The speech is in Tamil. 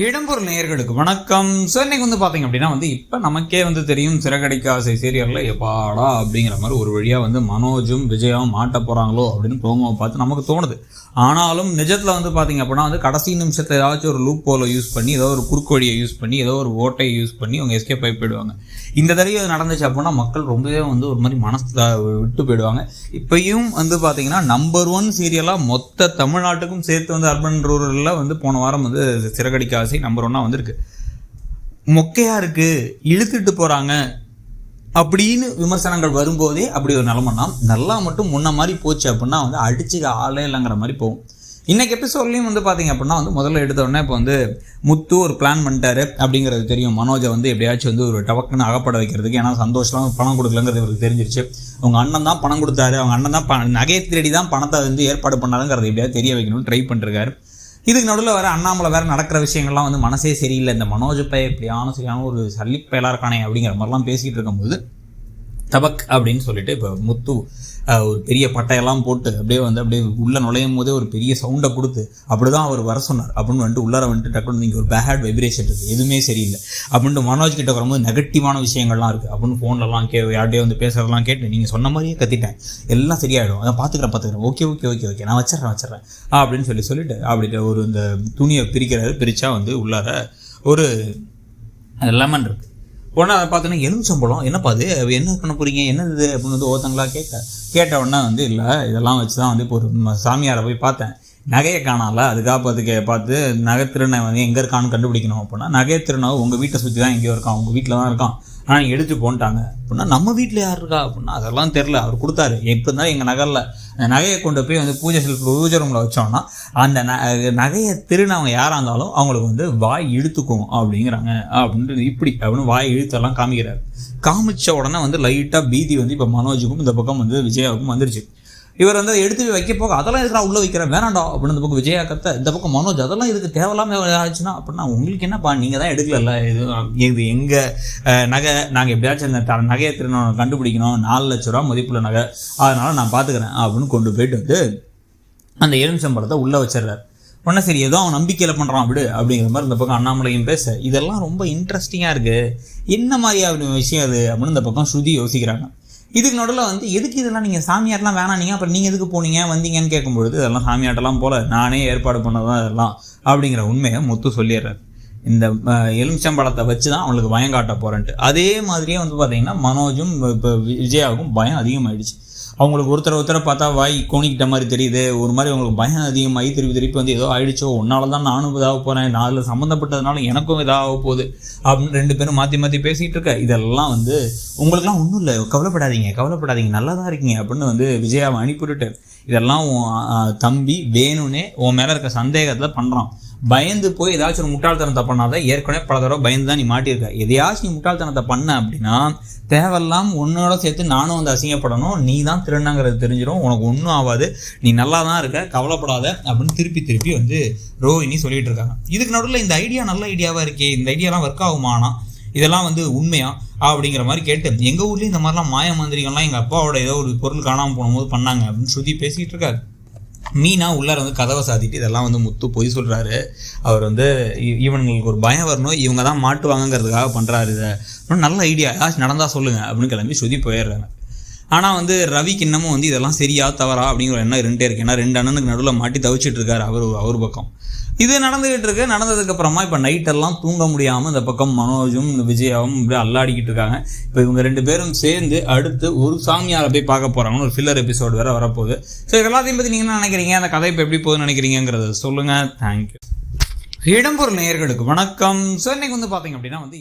இடம்பொருள் நேயர்களுக்கு வணக்கம். ஸோ இன்னைக்கு வந்து பார்த்தீங்க அப்படின்னா வந்து இப்போ நமக்கே வந்து தெரியும் சிறகடிக்க ஆசை சீரியலில் எப்பாடா அப்படிங்கிற மாதிரி ஒரு வழியாக வந்து மனோஜும் விஜயாவும் மாட்ட போகிறாங்களோ அப்படின்னு ப்ரோமோவை பார்த்து நமக்கு தோணுது. ஆனாலும் நிஜத்தில் வந்து பார்த்தீங்க அப்படின்னா வந்து கடைசி நிமிஷத்தை ஏதாச்சும் ஒரு லூப் போல யூஸ் பண்ணி ஏதோ ஒரு குறுக்கு வழியை யூஸ் பண்ணி ஏதோ ஒரு ஓட்டையை யூஸ் பண்ணி அவங்க எஸ்கேப் ஆகி போயிடுவாங்க. இந்த தடவை அது நடந்துச்சு அப்படின்னா மக்கள் ரொம்பவே வந்து ஒரு மாதிரி மனசு விட்டு போயிடுவாங்க. இப்பயும் வந்து பார்த்தீங்கன்னா நம்பர் ஒன் சீரியலாக மொத்த தமிழ்நாட்டுக்கும் சேர்த்து வந்து அர்பன் ரூரலில் வந்து போன வாரம் வந்து சிறகடிக்க ஆசை நம்பர் ஒன்னாக வந்திருக்கு. மொக்கையாக இருக்குது இழுத்துட்டு போகிறாங்க அப்படின்னு விமர்சனங்கள் வரும்போதே அப்படி ஒரு நிலமன்னா நல்லா மட்டும் முன்ன மாதிரி போச்சு அப்படின்னா வந்து அடிச்சுக்க ஆளே இல்லைங்கிற மாதிரி போகும். இன்னைக்கு எபிசோட்லேயும் வந்து பார்த்தீங்க அப்படின்னா வந்து முதல்ல எடுத்தோடனே இப்போ வந்து முத்து ஒரு பிளான் பண்ணிட்டாரு அப்படிங்கிறது தெரியும். மனோஜை வந்து எப்படியாச்சும் வந்து ஒரு டவக்குன்னு அகப்பட வைக்கிறதுக்கு ஏன்னா சந்தோஷம் பணம் கொடுக்கலங்கிறது இவருக்கு தெரிஞ்சிருச்சு. அவங்க அண்ணன் தான் பணம் கொடுத்தாரு. அவங்க அண்ணன் தான் ப நகையை தேடி தான் பணத்தை வந்து ஏற்பாடு பண்ணாருங்கிறது எப்படியாவது தெரிய வைக்கணும்னு ட்ரை பண்ணிருக்காரு. இதுக்கு நடுவில் வேறு அண்ணாமலை வேறு நடக்கிற விஷயங்கள்லாம் வந்து மனசே சரியில்லை. இந்த மனோஜ் பை எப்படியான சரியான ஒரு சல்லிப்பயலாக இருக்கானே அப்படிங்கிற மாதிரிலாம் பேசிகிட்டு இருக்கும்போது தபக் அப்படின்னு சொல்லிட்டு இப்போ முத்து ஒரு பெரிய பட்டையெல்லாம் போட்டு அப்படியே வந்து அப்படியே உள்ளே நுழையும் போதே ஒரு பெரிய சவுண்டை கொடுத்து அப்படி தான் அவர் வர சொன்னார். அப்படின்னு வந்துட்டு உள்ளார வந்துட்டு டக்குனு நீங்கள் ஒரு பேட் வைப்ரேஷன் இருக்குது எதுவுமே சரியில்லை. அப்படின்ட்டு மனோஜ் கிட்ட வரும்போது நெகட்டிவான விஷயங்கள்லாம் இருக்குது அப்படின்னு ஃபோன்லலாம் கே யார்கிட்டயே வந்து பேசுகிறதெல்லாம் கேட்டு நீங்கள் சொன்ன மாதிரியே கத்திட்டேன். எல்லாம் சரியாயிடும். அதை பார்த்துக்கிறேன் பார்த்துக்கிறேன் ஓகே ஓகே ஓகே ஓகே நான் வச்சிடுறேன் வச்சிடறேன். அப்படின்னு சொல்லி சொல்லிட்டு அப்படி ஒரு இந்த துணியை பிரிக்கிறாரு பிரித்தா வந்து உள்ளார ஒரு லெமன் இருக்குது உடனே அதை பார்த்தோன்னா எலுமிச்சம்பழம் என்னப்பா அது என்ன பண்ண போறீங்க? என்னது? இது அப்படின்னு வந்து ஒருத்தங்களா கேட்க கேட்ட உடனே வந்து இல்லை இதெல்லாம் வச்சு தான் வந்து இப்போ ஒரு சாமியாரை போய் பார்த்தேன். நகையை காணால அதுக்காக பார்த்து பார்த்து நகை திருநை வந்து எங்கே இருக்கான்னு கண்டுபிடிக்கணும். அப்படின்னா நகை திருநை உங்கள் வீட்டை சுற்றி தான் எங்கேயோ இருக்கான். உங்கள் வீட்டில் தான் இருக்கான். ஆனால் எடுத்து போன்ட்டாங்க அப்படின்னா நம்ம வீட்டில் யார் இருக்கா? அப்படின்னா அதெல்லாம் தெரில அவர் கொடுத்தாரு. எப்படி இருந்தாலும் எங்கள் நகரில் அந்த நகையை கொண்டு போய் வந்து பூஜை செல் பூஜை ரூமில் வச்சோம்னா அந்த ந நகையை திருநவங்க யாராக இருந்தாலும் அவங்களுக்கு வந்து வாய் இழுத்துக்கும் அப்படிங்கிறாங்க. அப்படின்ட்டு இப்படி அப்படின்னு வாய் இழுத்தெல்லாம் காமிக்கிறார். காமிச்ச உடனே வந்து லைட்டாக பீதி வந்து இப்போ மனோஜுக்கும் இந்த பக்கம் வந்து விஜயாவுக்கும் வந்துருச்சு. இவர் வந்து அதை எடுத்து வைக்க போக அதெல்லாம் எதுக்கு நான் உள்ளே வைக்கிறேன் வேணாண்டா அப்படின்னு இந்த பக்கம் விஜயா கத்த இந்த பக்கம் மனோஜ் அதெல்லாம் இதுக்கு தேவையில்லாம ஆச்சுன்னா அப்படின்னா உங்களுக்கு என்னப்பா? நீங்கள் தான் எடுக்கலல்ல. இது இது எங்கள் நகை நாங்கள் எப்படியாச்சும் இந்த நகையை திருநோம் கண்டுபிடிக்கணும். நாலு லட்ச ரூபா மதிப்புள்ள நகை. அதனால் நான் பார்த்துக்கிறேன் அப்படின்னு கொண்டு போயிட்டு வந்து அந்த எலுமிச்சம்பழத்தை உள்ளே வச்சிடுறாரு. உடனே சரி ஏதோ அவன் நம்பிக்கையில் பண்ணுறான் அப்படி அப்படிங்கிற மாதிரி இந்த பக்கம் அண்ணாமலையும் பேச இதெல்லாம் ரொம்ப இன்ட்ரெஸ்டிங்காக இருக்குது என்ன மாதிரியான விஷயம் அது அப்படின்னு இந்த பக்கம் ஸ்ருதி யோசிக்கிறாங்க. இதுக்கு நடுவில் வந்து எதுக்கு இதெல்லாம் நீங்கள் சாமியார்லாம் வேணாம் நீங்கள் அப்புறம் நீங்கள் எதுக்கு போனீங்க? வந்தீங்கன்னு கேட்கும்பொழுது இதெல்லாம் சாமியாட்டெல்லாம் போல நானே ஏற்பாடு பண்ணதான் இதெல்லாம் அப்படிங்கிற உண்மையை முத்து சொல்லிடுறாரு. இந்த எலுமிச்சம்பழத்தை வச்சு தான் அவங்களுக்கு பயம் காட்ட போகிறேன்ட்டு அதே மாதிரியே வந்து பார்த்தீங்கன்னா மனோஜும் இப்போ விஜயாவுக்கும் பயம் அதிகமாகிடுச்சு அவங்களுக்கு ஒருத்தர் ஒருத்தரை பார்த்தா வாய் கோணிக்கிட்ட மாதிரி தெரியுது. ஒரு மாதிரி அவங்களுக்கு பயம் அதிகமாகி திருப்பி திருப்பி வந்து ஏதோ ஆயிடுச்சோ உன்னால தான் நானும் இதாக போகிறேன் நான் அதில் சம்மந்தப்பட்டதுனால எனக்கும் இதாக போகுது. அப்படின்னு ரெண்டு பேரும் மாற்றி மாற்றி பேசிகிட்டு இருக்க. இதெல்லாம் வந்து உங்களுக்குலாம் ஒன்றும் இல்லை. கவலைப்படாதீங்க கவலைப்படாதீங்க. நல்லா தான் இருக்கீங்க அப்படின்னு வந்து விஜயாவை அனுப்பிவிட்டு இதெல்லாம் உன் தம்பி வேணும்னே உன் மேலே இருக்க சந்தேகத்தில் பண்ணுறான் பயந்து போய் ஏதாச்சும் ஒரு முட்டாள்தனத்தை பண்ணாத ஏற்கனவே பல தடவை பயந்து தான் நீ மாட்டியிருக்க. எதையாச்சும் நீ முட்டாள்தனத்தை பண்ண அப்படின்னா தேவையில்லாம் உன்னோட சேர்த்து நானும் வந்து அசிங்கப்படணும் நீ தான் திருநங்கிறது தெரிஞ்சிடும் உனக்கு ஒன்றும் ஆகாது நீ நல்லா தான் இருக்க கவலைப்படாத அப்படின்னு திருப்பி திருப்பி வந்து ரோஹினி சொல்லிட்டு இருக்காங்க. இதுக்கு நடுவில் இந்த ஐடியா நல்ல ஐடியாவாக இருக்கே இந்த ஐடியாலாம் ஒர்க் ஆகுமானா? இதெல்லாம் வந்து உண்மையா? அப்படிங்கிற மாதிரி கேட்டு எங்கள் ஊர்லேயும் இந்த மாதிரிலாம் மாய மந்திரிகள்லாம் எங்கள் அப்பாவோட ஏதோ ஒரு பொருள் காணாமல் போகும்போது பண்ணாங்க அப்படின்னு ஸ்ருதி பேசிகிட்டு இருக்காரு. மீனா உள்ளார வந்து கதவை சாத்திட்டு இதெல்லாம் வந்து முத்து பொய் சொல்கிறாரு அவர் வந்து இவனுங்களுக்கு ஒரு பயம் வரணும் இவங்க தான் மாட்டுவாங்கங்கிறதுக்காக பண்ணுறாரு இதை. நல்ல ஐடியா ஏதாச்சும் நடந்தால் சொல்லுங்கள் அப்படின்னு கிளம்பி சுதி போயிடுறாங்க. ஆனால் வந்து ரவிக்கு இன்னமும் வந்து இதெல்லாம் சரியா தவறா அப்படிங்கிற எண்ணம் இருந்துட்டே இருக்கு. ஏன்னா ரெண்டு அண்ணனுக்கு நடுவில் மாட்டி தவிச்சிட்டு இருக்காரு அவர் அவர் பக்கம். இது நடந்துகிட்டு இருக்கு. நடந்ததுக்கு அப்புறமா இப்போ நைட்டெல்லாம் தூங்க முடியாமல் இந்த பக்கம் மனோஜும் இந்த விஜயாவும் இப்படி அல்லாடிக்கிட்டு இருக்காங்க. இப்போ இவங்க ரெண்டு பேரும் சேர்ந்து அடுத்து ஒரு சாமியாரை போய் பார்க்க போகிறாங்கன்னு ஒரு ஃபில்லர் எபிசோடு வேற வரப்போகுது. ஸோ எல்லாத்தையும் பற்றி நீங்கள் என்ன நினைக்கிறீங்க? அந்த கதை இப்போ எப்படி போகுதுன்னு நினைக்கிறீங்கிறத சொல்லுங்கள் தேங்க்யூ இடம்பொருள் நேயர்களுக்கு வணக்கம். ஸோ இன்னைக்கு வந்து பார்த்தீங்க அப்படின்னா வந்து